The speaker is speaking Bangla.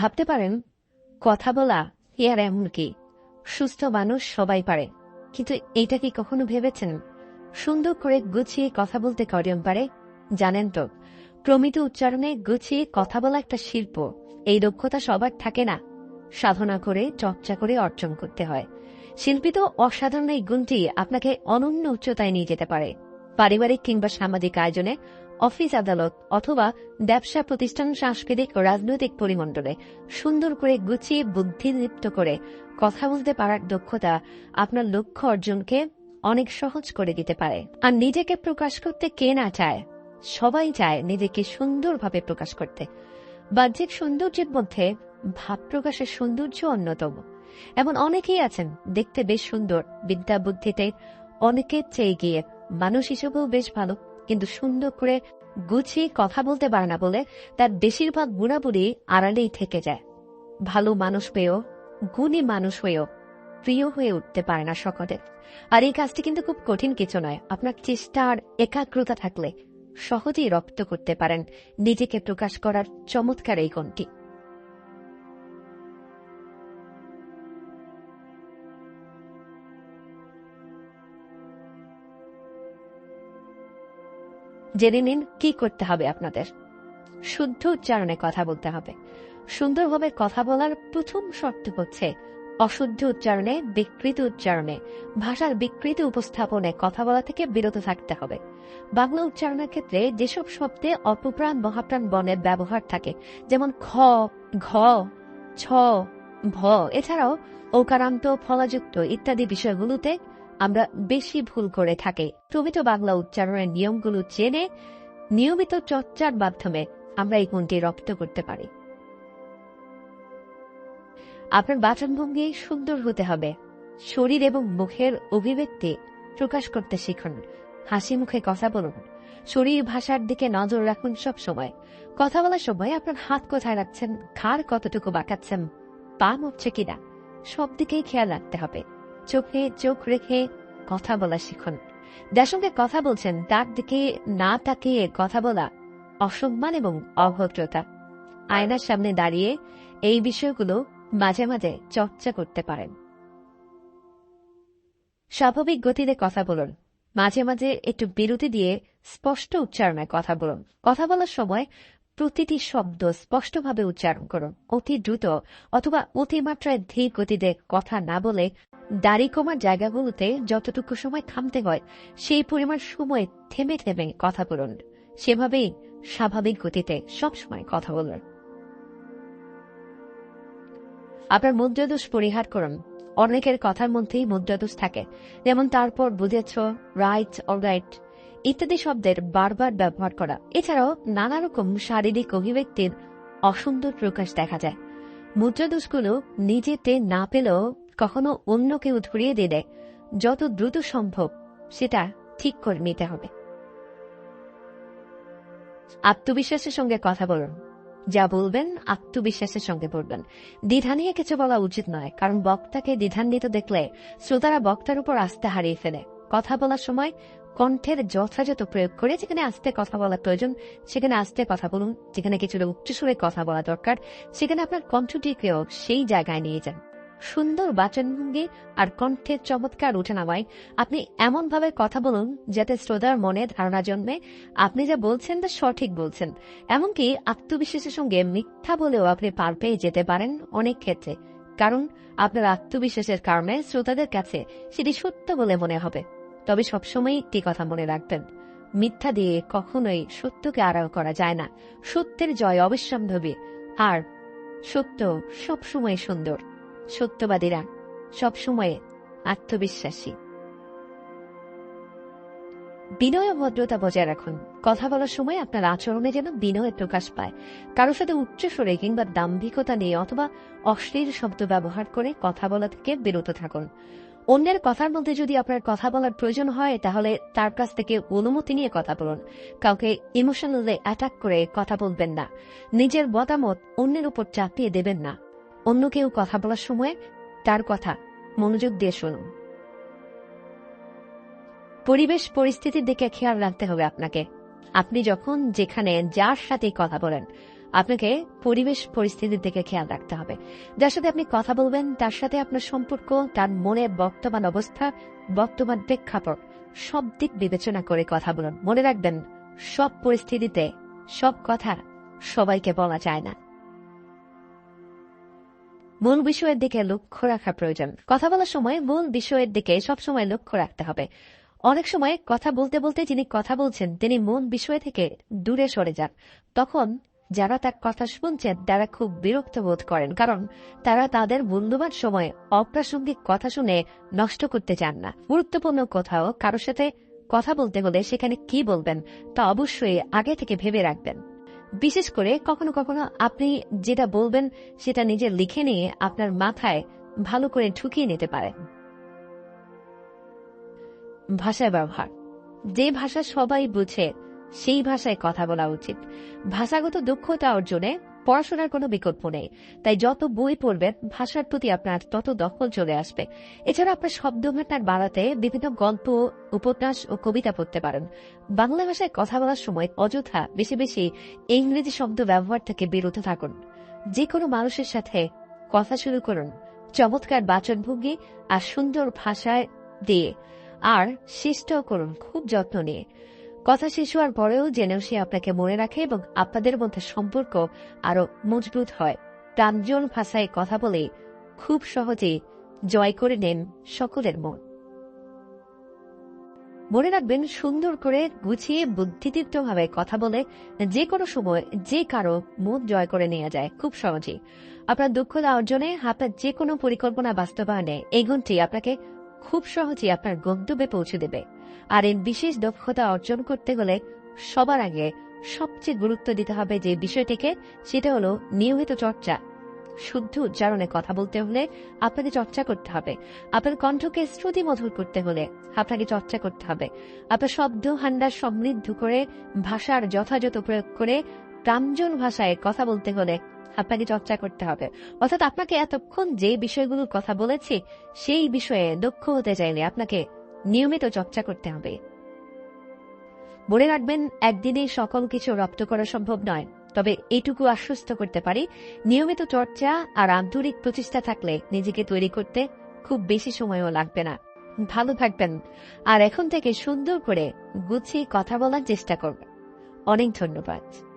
ভাবতে পারেন, কথা বলা এ আর এমন সুস্থ মানুষ সবাই পারে। কিন্তু এইটা কি কখনো ভেবেছেন? সুন্দর করে গুছিয়ে কথা বলতে করিয়ম পারে? জানেন তো, প্রমিত উচ্চারণে গুছিয়ে কথা বলা একটা শিল্প। এই দক্ষতা সবার থাকে না। সাধনা করে, চর্চা করে অর্জন করতে হয়। শিল্পী তো অসাধারণ এই গুণটি আপনাকে অনন্য উচ্চতায় নিয়ে যেতে পারে। পারিবারিক কিংবা সামাজিক আয়োজনে অফিস আদালত অথবা ব্যবসা প্রতিষ্ঠান, সাংস্কৃতিক ও রাজনৈতিক পরিমণ্ডলে সুন্দর করে গুছিয়ে বুদ্ধিদীপ্ত করে কথা বলতে পারার দক্ষতা আপনার লক্ষ্য অর্জনকে অনেক সহজ করে দিতে পারে। আর নিজেকে প্রকাশ করতে কে না চায়? সবাই চায় নিজেকে সুন্দরভাবে প্রকাশ করতে। বাহ্যিক সৌন্দর্যের মধ্যে ভাব প্রকাশের সৌন্দর্য অন্যতম। এমন অনেকেই আছেন দেখতে বেশ সুন্দর, বিদ্যা বুদ্ধিতে অনেকের চেয়ে গিয়ে মানুষ হিসেবেও বেশ ভালো। কিন্তু সুন্দর করে গুছিয়ে কথা বলতে পারে না বলে তার বেশিরভাগ বুড়াবুড়ি আড়ালেই থেকে যায়। ভালো মানুষ পেয়েও গুণী মানুষ হয়েও, প্রিয় হয়ে উঠতে পারে না সকলে। আর এই কাজটি কিন্তু খুব কঠিন কিছু নয়। আপনার চেষ্টা আর একাগ্রতা থাকলে সহজেই রপ্ত করতে পারেন। নিজেকে প্রকাশ করার চমৎকার এই গুণটি। জেনে নিন কি করতে হবে আপনাদের। শুদ্ধ উচ্চারণে কথা বলতে হবে। সুন্দরভাবে কথা বলার প্রথম শর্ত হচ্ছে অশুদ্ধ উচ্চারণে, বিকৃত উচ্চারণে, ভাষার বিকৃত উপস্থাপনে কথা বলা থেকে বিরত থাকতে হবে। বাংলা উচ্চারণের ক্ষেত্রে যেসব শব্দে অপপ্রাণ, মহাপ্রাণ বনের ব্যবহার থাকে, যেমন খ, ঘ, ছ, ভ, এছাড়াও ওকারান্ত ফলাযুক্ত ইত্যাদি বিষয়গুলোতে আমরা বেশি ভুল করে থাকি। প্রমিত বাংলা উচ্চারণের নিয়মগুলো জেনে, নিয়মিত চর্চার মাধ্যমে আমরা এই গুণটি রপ্ত করতে পারি। আপনার বাচনভঙ্গি সুন্দর হতে হবে। শরীর এবং মুখের অভিব্যক্তি প্রকাশ করতে শিখুন। হাসি মুখে কথা বলুন। শরীর ভাষার দিকে নজর রাখুন সব সময়। কথা বলার সময় আপনার হাত কোথায় রাখছেন, ঘাড় কতটুকু বাঁকাচ্ছেন, পা মরছে কিনা, সব দিকেই খেয়াল রাখতে হবে। চোখে চোখ রেখে কথা বলা শিখুন। যার সঙ্গে কথা বলছেন তার দিকে না তাকিয়ে কথা বলা অসম্মান এবং অভদ্রতা। আয়নার সামনে দাঁড়িয়ে এই বিষয়গুলো মাঝে মাঝে চর্চা করতে পারেন। স্বাভাবিক গতিতে কথা বলুন। মাঝে মাঝে একটু বিরতি দিয়ে স্পষ্ট উচ্চারণে কথা বলুন। কথা বলার সময় প্রতিটি শব্দ স্পষ্টভাবে উচ্চারণ করুন। অতি দ্রুত অথবা অতিমাত্রায় ধীর গতিতে কথা না বলে দাড়ি কমার জায়গাগুলোতে যতটুকু সময় থামতে হয়, সেই পরিমাণ সময় থেমে থেমে কথা বলুন। সেভাবেই স্বাভাবিক গতিতে সবসময় কথা বলুন। আপনার মুদ্রাদোষ পরিহার করুন। অনেকের কথার মধ্যেই মুদ্রাদোষ থাকে। যেমন, তারপর বুঝেছ রাইট অল রাইট ইত্যাদি শব্দের বারবার ব্যবহার করা। এছাড়াও নানা রকম শারীরিক অভিব্যক্তির অসুন্দর প্রকাশ দেখা যায়। মুদ্রাদোষগুলো নিজেতে না পেলেও কখনো অন্য কেউ ধরিয়ে দিলে যত দ্রুত সম্ভব সেটা ঠিক করে নিতে হবে। আত্মবিশ্বাসের সঙ্গে কথা বলুন। যা বলবেন, আত্মবিশ্বাসের সঙ্গে বলবেন। দ্বিধা নিয়ে কিছু বলা উচিত নয়, কারণ বক্তাকে দ্বিধান্বিত দেখলে শ্রোতারা বক্তার উপর আস্থা হারিয়ে ফেলে। কথা বলার সময় কণ্ঠের যথাযথ প্রয়োগ করে যেখানে আস্তে কথা বলা প্রয়োজন, সেখানে আস্তে কথা বলুন, যেখানে কিছুটা উচ্চস্বরে কথা বলা দরকার, সেখানে আপনার কণ্ঠটিকেও সেই জায়গায় নিয়ে যান। সুন্দর বাচনভঙ্গি আর কণ্ঠের চমৎকার উঠানামায় আপনি এমনভাবে কথা বলুন যাতে শ্রোতার মনে ধারণা জন্মে। আপনি যা বলছেন তা সঠিক বলছেন, এমনকি আত্মবিশ্বাসের সঙ্গে মিথ্যা বলেও আপনি পার পেয়ে যেতে পারেন অনেক ক্ষেত্রে। কারণ আপনার আত্মবিশ্বাসের কারণে শ্রোতাদের কাছে সেটি সত্য বলে মনে হবে। তবে সবসময় একটি কথা মনে রাখবেন। মিথ্যা দিয়ে কখনোই সত্যকে আড়াল করা যায় না। সত্যের জয় অবিসম্ভবী। আর সত্য সবসময় সুন্দর। সত্যবাদীরা সবসময় আত্মবিশ্বাসী। বিনয় ভদ্রতা বজায় রাখুন। কথা বলার সময় আপনার আচরণে যেন বিনয়ের প্রকাশ পায়। কারোর সাথে উচ্চস্বরে কিংবা দাম্ভিকতা নিয়ে অথবা অশ্লীল শব্দ ব্যবহার করে কথা বলা থেকে বিরত থাকুন। অন্যের কথার মধ্যে যদি আপনার কথা বলার প্রয়োজন হয়, তাহলে তার কাছ থেকে অনুমতি নিয়ে কথা বলুন। কাউকে ইমোশনালি অ্যাটাক করে কথা বলবেন না। নিজের মতামত অন্যের উপর চাপিয়ে দেবেন না। অন্য কেউ কথা বলার সময় তার কথা মনোযোগ দিয়ে শুনুন। পরিবেশ পরিস্থিতির দিকে খেয়াল রাখতে হবে আপনাকে। আপনি যখন যেখানে, যার সাথে কথা বলেন আপনাকে পরিবেশ পরিস্থিতির দিকে খেয়াল রাখতে হবে। যার সাথে আপনি কথা বলবেন, তার সাথে আপনার সম্পর্ক, তার মনে বর্তমান অবস্থা, বর্তমান প্রেক্ষাপট, সব দিক বিবেচনা করে কথা বলুন। মনে রাখবেন, সব পরিস্থিতিতে, সব কথা সবাইকে বলা যায় না। মূল বিষয়ের দিকে লক্ষ্য রাখা প্রয়োজন। কথা বলার সময় মূল বিষয়ের দিকে সবসময় লক্ষ্য রাখতে হবে। অনেক সময় কথা বলতে বলতে যিনি কথা বলছেন, তিনি মূল বিষয় থেকে দূরে সরে যান। তখন যারা তার কথা শুনছেন, তারা খুব বিরক্ত বোধ করেন, কারণ তারা তাদের মূল্যবান সময় অপ্রাসঙ্গিক কথা শুনে নষ্ট করতে চান না। গুরুত্বপূর্ণ কোথাও কারোর সাথে কথা বলতে হলে সেখানে কি বলবেন তা অবশ্যই আগে থেকে ভেবে রাখবেন। বিশেষ করে কখনো কখনো আপনি যেটা বলবেন সেটা নিজে লিখে নিয়ে আপনার মাথায় ভালো করে ঢুকিয়ে নিতে পারেন। ভাষা ব্যবহার। যে ভাষা সবাই বুঝে সেই ভাষায় কথা বলা উচিত। ভাষাগত দক্ষতা অর্জনে পড়াশোনার কোনো বিকল্প নেই। তাই যত বই পড়বেন, ভাষার প্রতি আপনার তত দখল চলে আসবে। এছাড়া আপনার শব্দভান্ডার বাড়াতে বিভিন্ন গল্প, উপন্যাস ও কবিতা পড়তে পারেন। বাংলা ভাষায় কথা বলার সময় অযথা বেশি বেশি ইংরেজি শব্দ ব্যবহার থেকে বিরত থাকুন। যে কোনো মানুষের সাথে কথা শুরু করুন। চমৎকার বাচনভঙ্গি আর সুন্দর ভাষায় দিয়ে। আর শেষটাও করুন খুব যত্ন নিয়ে। কথা শেষ হওয়ার পরেও জেনেও সে আপনাকে মনে রাখে এবং আপনাদের মধ্যে সম্পর্ক আরও মজবুত হয়। প্রাঞ্জল ভাষায় কথা বলে খুব সহজে জয় করে নেন সকলের মন। মনে রাখবেন, সুন্দর করে গুছিয়ে বুদ্ধিদীপ্তভাবে কথা বলে যে কোনো সময় যে কারও মন জয় করে নেওয়া যায়, খুব সহজেই। আপনার দক্ষতা অর্জনে আপনার যে কোনো পরিকল্পনা বাস্তবায়নে এই গুণটি আপনাকে খুব সহজেই আপনার গন্তব্যে পৌঁছে দেবে। আর এই বিশেষ দক্ষতা অর্জন করতে হলে সবার আগে সবচেয়ে গুরুত্ব দিতে হবে যে বিষয়টিকে, সেটা হলো নিয়মিত চর্চা। শুদ্ধ উচ্চারণে কথা বলতে হলে আপনাকে চর্চা করতে হবে। আপনার কণ্ঠকে শ্রুতি মধুর করতে হলে আপনাকে চর্চা করতে হবে। আপনার শব্দ হান্ডার সমৃদ্ধ করে ভাষার যথাযথ প্রয়োগ করে প্রাঞ্জল ভাষায় কথা বলতে হলে আপনাকে চর্চা করতে হবে। অর্থাৎ আপনাকে এতক্ষণ যে বিষয়গুলোর কথা বলেছি, সেই বিষয়ে দক্ষ হতে চাইলে আপনাকে নিয়মিত চর্চা করতে হবে। মনে রাখবেন, একদিনে সকল কিছু রপ্ত করা সম্ভব নয়, তবে এটুকু আশ্বস্ত করতে পারি, নিয়মিত চর্চা আর আন্তরিক প্রচেষ্টা থাকলে নিজেকে তৈরি করতে খুব বেশি সময়ও লাগবে না। ভালো থাকবেন। আর এখন থেকে সুন্দর করে গুছিয়ে কথা বলার চেষ্টা করবেন অনেক ধন্যবাদ।